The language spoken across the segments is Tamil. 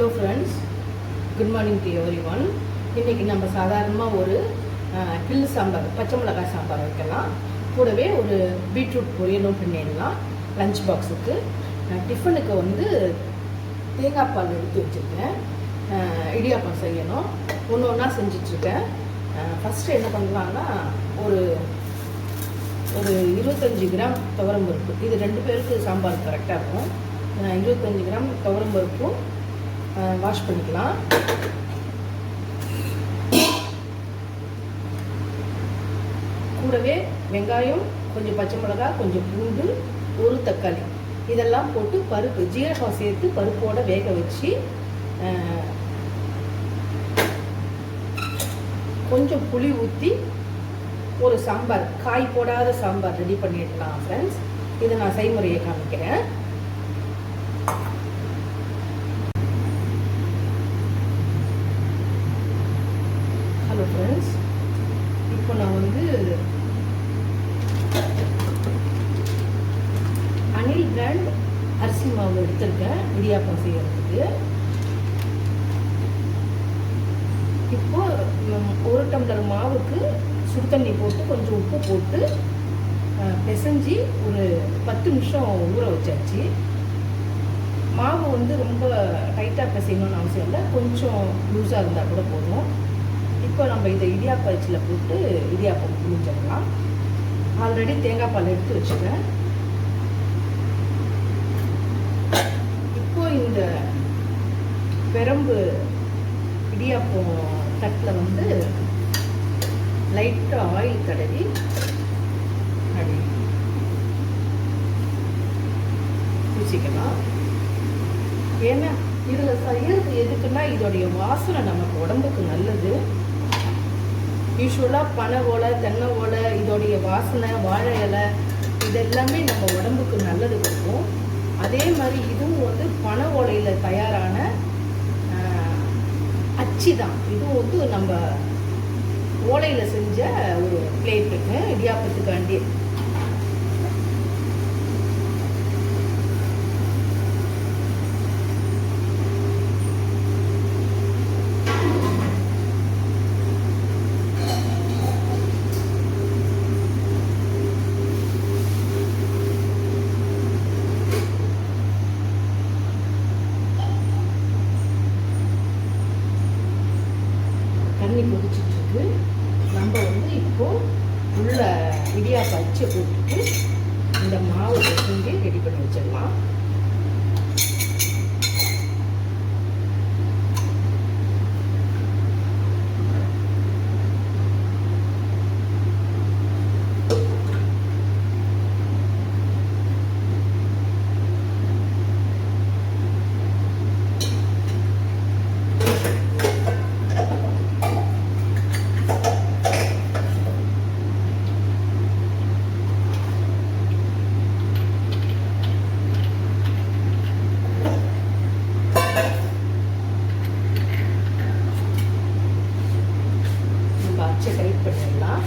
Hello friends good morning to everyone இன்றைக்கி நம்ம சாதாரணமாக ஒரு கில் சாம்பார் பச்சை மிளகாய் சாம்பார் வைக்கலாம். கூடவே ஒரு பீட்ரூட் பொரியலும் பண்ணிடலாம். லஞ்ச் பாக்ஸுக்கு டிஃபனுக்கு வந்து தேங்காய் பால் எடுத்து வச்சுருக்கேன். இடியாப்பம் செய்யணும். ஒன்று ஒன்றா செஞ்சிட்ருக்கேன். ஃபஸ்ட்டு என்ன பண்ணலான்னா ஒரு ஒரு இருபத்தஞ்சி கிராம் துவரம் பருப்பு இது ரெண்டு பேருக்கு சாம்பார் கரெக்டாக இருக்கும். இருபத்தஞ்சி கிராம் துவரம் பருப்பும் வாஷ் பண்ணிக்கலாம். கூடவே வெங்காயம் கொஞ்சம் பச்சை மிளகாய் கொஞ்சம் பூண்டு ஒரு தக்காளி. இதெல்லாம் போட்டு பருப்பு ஜீரகம் சேர்த்து பருப்போட வேக வச்சு கொஞ்சம் புளி ஊற்றி ஒரு சாம்பார் காய் போடாத சாம்பார் ரெடி பண்ணிடலாம் ஃப்ரெண்ட்ஸ் இதை நான் செய்முறையை காமிக்கிறேன் ஹலோ ஃப்ரெண்ட்ஸ் இப்போ நான் வந்து அனில் பிராண்ட் அரிசி மாவு எடுத்திருக்கேன் இடியாப்பம் செய்யறதுக்கு இப்போ ம், ஒரு டம்ளர் மாவுக்கு சுடு தண்ணி போட்டு கொஞ்சம் உப்பு போட்டு அஹ், பிசைஞ்சு ஒரு பத்து நிமிஷம் ஊற வச்சாச்சு. மாவு வந்து ரொம்ப டைட்டாக பிசையணும்னு அவசியம் இல்லை. கொஞ்சம் லூஸாக இருந்தால் கூட போதும். இப்போ நம்ம இதை இடியாப்ப அச்சில் போட்டு இடியாப்பம் புரிஞ்சிடலாம் ஆல்ரெடி தேங்காய் பால் எடுத்து வச்சுட்டேன். இப்போ இந்த பெரம்பு இடியாப்பம் தட்டில் வந்து லைட்டாக ஆயில் தடவி அப்படி பூசிக்கலாம் ஏன்னா இதில் செய்யறது எதுக்குன்னா இதோடைய வாசனை நமக்கு உடம்புக்கு நல்லது. யூஸ்வலாக பனை ஓலை தென்னை ஓலை இதோடைய வாசனை வாழை இலை இதெல்லாமே நம்ம உடம்புக்கு நல்லது கொடுக்கும். அதே மாதிரி இதுவும் வந்து பனை ஓலையில் தயாரான அச்சு அச்சி தான். இதுவும் வந்து நம்ம ஓலையில் செஞ்ச ஒரு பிளேட்டுங்க இடியாப்பத்துக்காண்டி தண்ணி கொதிச்சிட்டு இருக்கு நம்ம வந்து இப்போ உள்ள இடியாப்ப இந்த மாவு செஞ்சு ரெடி பண்ணி வச்சிடலாம் நம்ம அச்சை டைட் பண்ணிடலாம்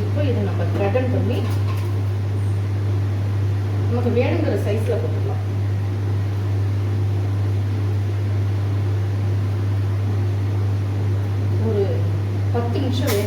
இப்போ இதை நம்ம த்ரெடன் பண்ணி நமக்கு வேணுங்கிற சைஸில் போட்டுக்கலாம் ஒரு பத்து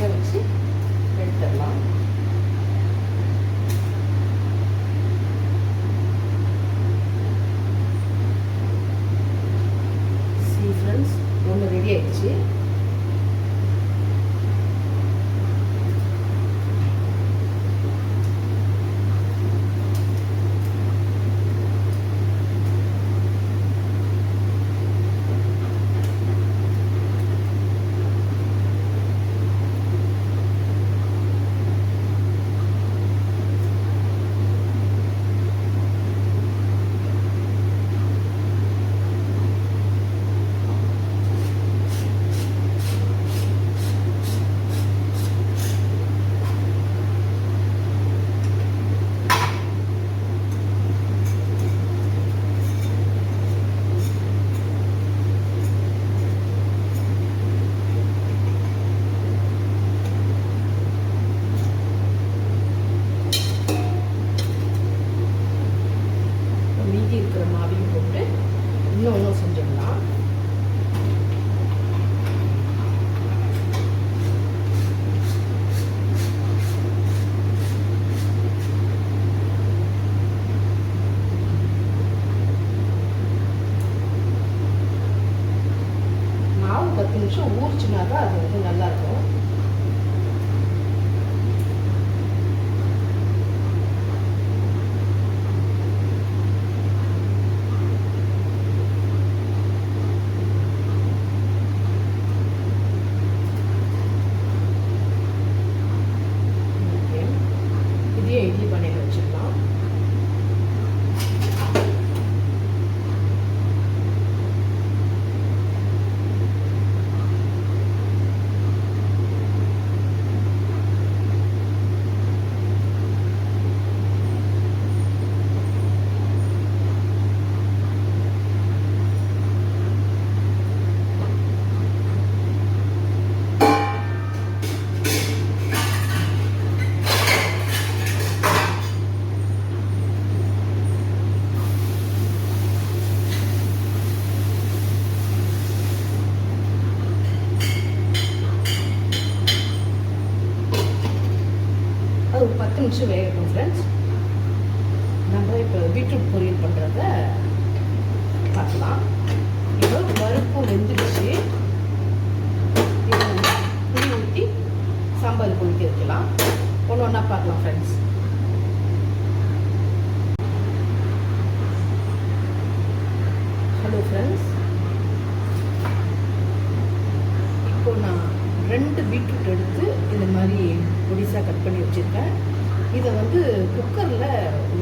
பத்து நிமிஷம் ஊறிச்சுனாக்கா அது வந்து நல்லாயிருக்கும் நிமிஷம் வேகணும் ஃப்ரெண்ட்ஸ் நம்ம இப்போ பீட்ரூட் பொரியல் பண்ணுறத பார்க்கலாம். இப்போ பருப்பு வெந்துடுச்சு புளி ஊற்றி சாம்பார் குளிக்க வைக்கலாம். ஒன்று ஒன்றா பார்க்கலாம் ஃப்ரெண்ட்ஸ் ஹலோ ஃப்ரெண்ட்ஸ் இப்போ நான் ரெண்டு பீட்ரூட் எடுத்து இந்த மாதிரி பொடிசாக கட் பண்ணி வச்சுருக்கேன். இதை வந்து குக்கரில்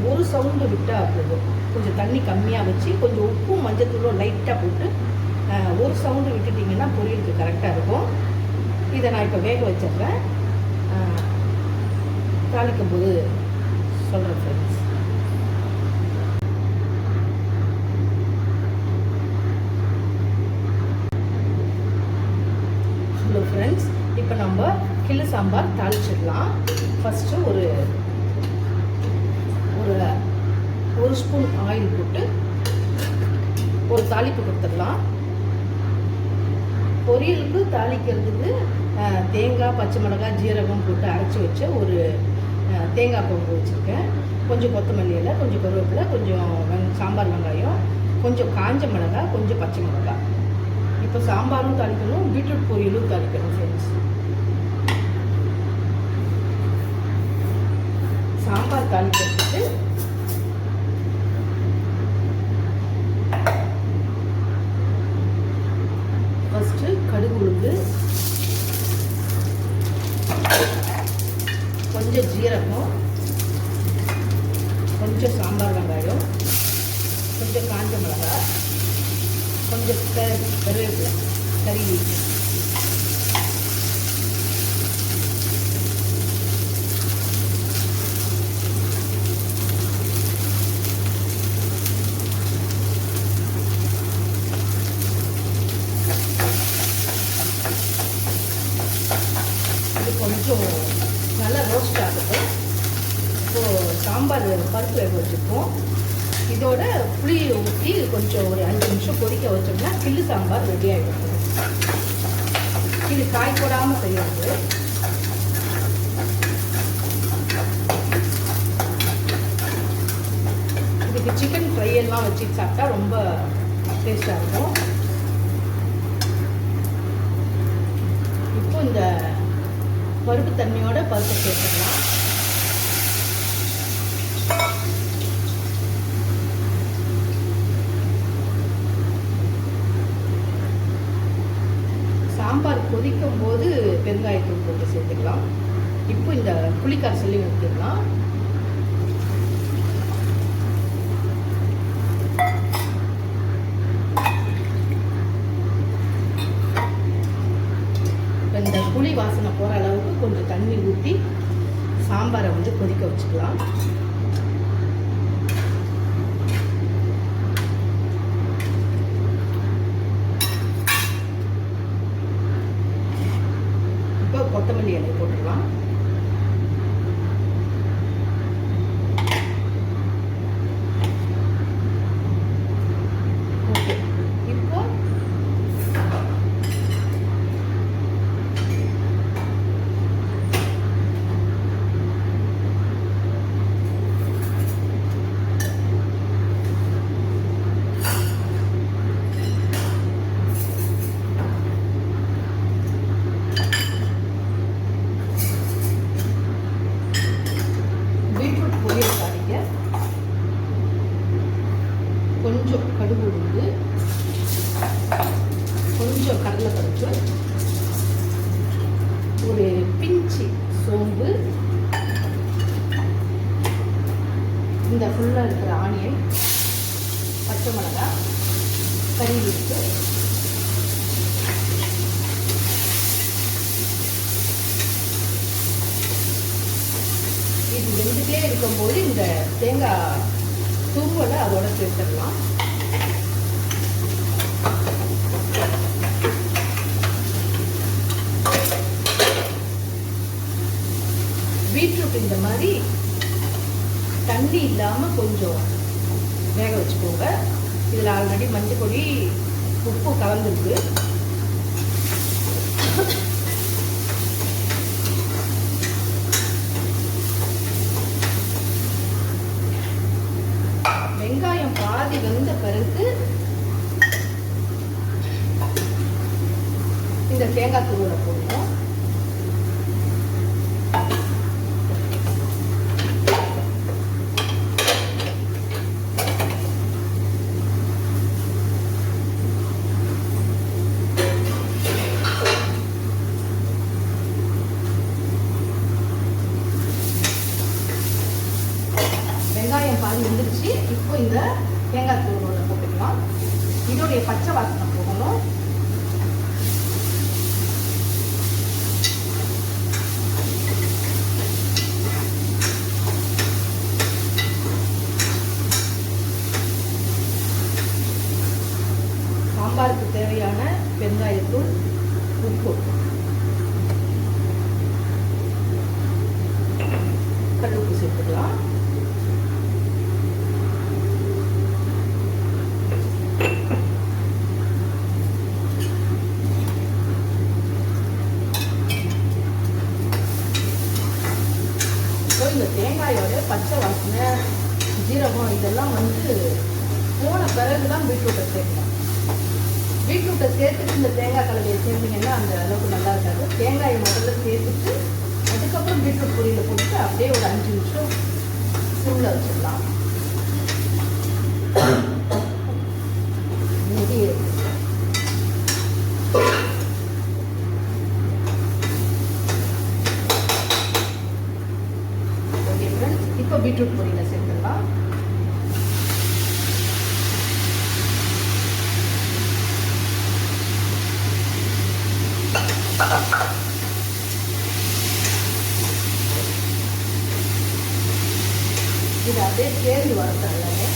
ஒரு சவுண்டு விட்டால் போதும். கொஞ்சம் தண்ணி கம்மியாக வச்சு கொஞ்சம் உப்பும் மஞ்சத்தூளும் லைட்டாக போட்டு ஒரு சவுண்டு விட்டுட்டிங்கன்னா பொரியலுக்கு கரெக்டாக இருக்கும். இதை நான் இப்போ வேக வச்சிடுறேன். அஹ், தாளிக்கும் போது சொல்கிறேன் ஃப்ரெண்ட்ஸ் ஹலோ ஃப்ரெண்ட்ஸ் இப்போ நம்ம கிள்ளு சாம்பார் தாளிச்சிடலாம். ஃபஸ்ட்டு ஒரு ஒரு ஸ்பூன் ஆயில் போட்டு ஒரு தாளிப்பு கொடுத்துடலாம். பொரியலுக்கு தாளிக்கிறதுக்கு தேங்காய் பச்சை மிளகாய் ஜீரகம் போட்டு அரைச்சி வச்ச ஒரு தேங்காய் பவுடர் வச்சுருக்கேன். கொஞ்சம் கொத்தமல்லி இலை கொஞ்சம் கருவேப்பிலை கொஞ்சம் வெங் சாம்பார் வெங்காயம் கொஞ்சம் காஞ்ச மிளகாய் கொஞ்சம் பச்சை மிளகாய். இப்போ சாம்பாரும் தாளிக்கணும் பீட்ரூட் பொரியலும் தாளிக்கணும் ஃப்ரெண்ட்ஸ் சாம்பார் தாளிக்கிறதுக்கு ஃபஸ்ட்டு கடுகு உளுந்து. கொஞ்சம் ஜீரகம். கொஞ்சம் சாம்பார் வெங்காயம். கொஞ்சம் காஞ்ச மிளகாய். கொஞ்சம் கருவேப்பிலை. கறி லீஃப் இது கொஞ்சம் நல்லா ரோஸ்ட் ஆகட்டும் இப்போது சாம்பார் பருப்பு வேக வச்சுருக்கோம் இதோட புளியை ஊற்றி கொஞ்சம் ஒரு அஞ்சு நிமிஷம் கொதிக்க வச்சோம்னா கிள்ளு சாம்பார் ரெடி ஆகிடும் இது காய் போடாமல் செய்யறது. இதுக்கு சிக்கன் ஃப்ரை எல்லாம் வச்சு சாப்பிட்டா ரொம்ப டேஸ்டாக இருக்கும். இப்போ இந்த பருப்பு தண்ணியோட பருப்பு சேர்த்துக்கலாம் சாம்பார் கொதிக்கும் போது பெருங்காயத்தூள் போட்டு சேர்த்துக்கலாம். இப்போ இந்த புளிக்காய் சொல்லி ஊற்றிடலாம் இந்த புளி வாசனை போகிற அளவுக்கு கொஞ்சம் தண்ணி ஊற்றி சாம்பாரை வந்து கொதிக்க வச்சுக்கலாம் இப்போ கொத்தமல்லி இலை போட்டுடலாம் ஓகே இப்போ பீட்ரூட் பொரியல் தாளிக்க கொஞ்சம் கடுகு உளுந்து கொஞ்சம் கடலைப்பருப்பு ஒரு பிஞ்சு சோம்பு இந்த ஃபுல்லாக இருக்கிற ஆனியன் பச்சை மிளகா கறி இருக்கு இது வெந்துட்டே இருக்கும்போது இந்த தேங்காய் தூவலை அதோட சேர்த்துடலாம். பீட்ரூட் இந்த மாதிரி தண்ணி இல்லாமல் கொஞ்சம் வேக வச்சுக்கோங்க. இதில் ஆல்ரெடி மஞ்சள் பொடி உப்பு கலந்துருக்கு. வெங்காயம் பாதி வெந்த பிறகு இந்த தேங்காய் தூளை போடுவோம். இந்த தேங்காய் துருவலை போட்டுக்கலாம். இதோடைய பச்சை வாசனை போகணும். சாம்பாருக்கு தேவையான பெருங்காயத்தூள் உப்பு கல்லுப்பு சேர்த்துக்கலாம் இப்போ இந்த தேங்காயோட பச்சை வாசனை ஜீரகம் இதெல்லாம் வந்து போன பிறகு தான் பீட்ரூட்டை சேர்க்கணும். பீட்ரூட்டை சேர்த்துட்டு இந்த தேங்காய் கலவையை சேர்த்தீங்கன்னா அந்த அளவுக்கு நல்லா இருக்காது. தேங்காயை முதல்ல சேர்த்துட்டு அதுக்கப்புறம் பீட்ரூட் பொரியலை போட்டுட்டு அப்படியே ஒரு அஞ்சு நிமிஷம் சிம்மில் வச்சிடலாம் மூடி ஓகே ஃப்ரெண்ட்ஸ் இப்போ பீட்ரூட் பொரியலை சேர்த்துடலாம் இது அப்படியே சேர்ந்து வரட்டும் எல்லாமே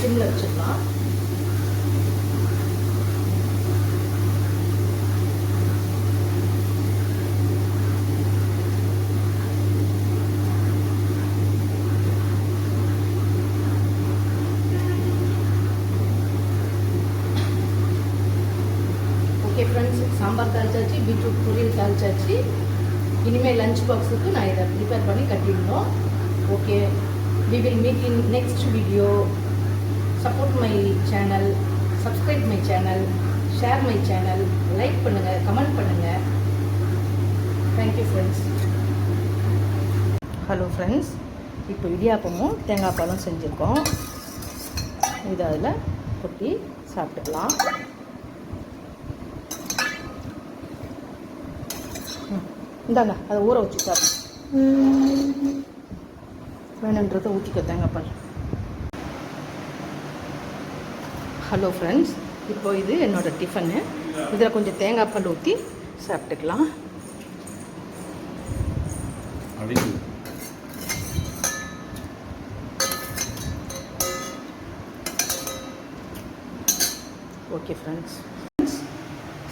சிம்மில் வச்சிடலாம் ஓகே ஃப்ரெண்ட்ஸ் சாம்பார் தாளிச்சாச்சு பீட்ரூட் பொரியல் தாளிச்சாச்சு. இனிமேல் லஞ்ச் பாக்ஸுக்கு நான் இதை ப்ரிப்பேர் பண்ணி கட்டிடணும். Okay we will meet in next video support my channel subscribe my channel share my channel like பண்ணுங்கள் கமெண்ட் பண்ணுங்கள் thank you friends hello friends இப்போ இடியாப்பமும் தேங்காய் பாலும் செஞ்சுருக்கோம். இதை அதில் கொட்டி சாப்பிட்டுக்கலாம். இந்தாங்க அதை ஊற வச்சு சாப்பிடு வேணுன்றதை ஊற்றிக்க தேங்காய் ஹலோ ஃப்ரெண்ட்ஸ் இப்போ இது என்னோடய டிஃபனு இதில் கொஞ்சம் தேங்காய் பால் ஊற்றி சாப்பிட்டுக்கலாம். ஓகே ஃப்ரெண்ட்ஸ்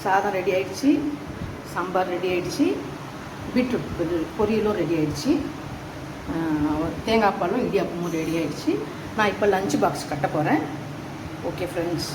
சாதம் ரெடி ஆயிடுச்சு சாம்பார் ரெடி ஆயிடுச்சு. பீட்ரூட் பொரியலும் ரெடி ஆகிடுச்சு தேங்காய் பாலும் இடியாப்பமும் ரெடி ஆகிடுச்சு நான் இப்போ லஞ்ச் பாக்ஸ் கட்ட போகிறேன் ஓகே ஃப்ரெண்ட்ஸ்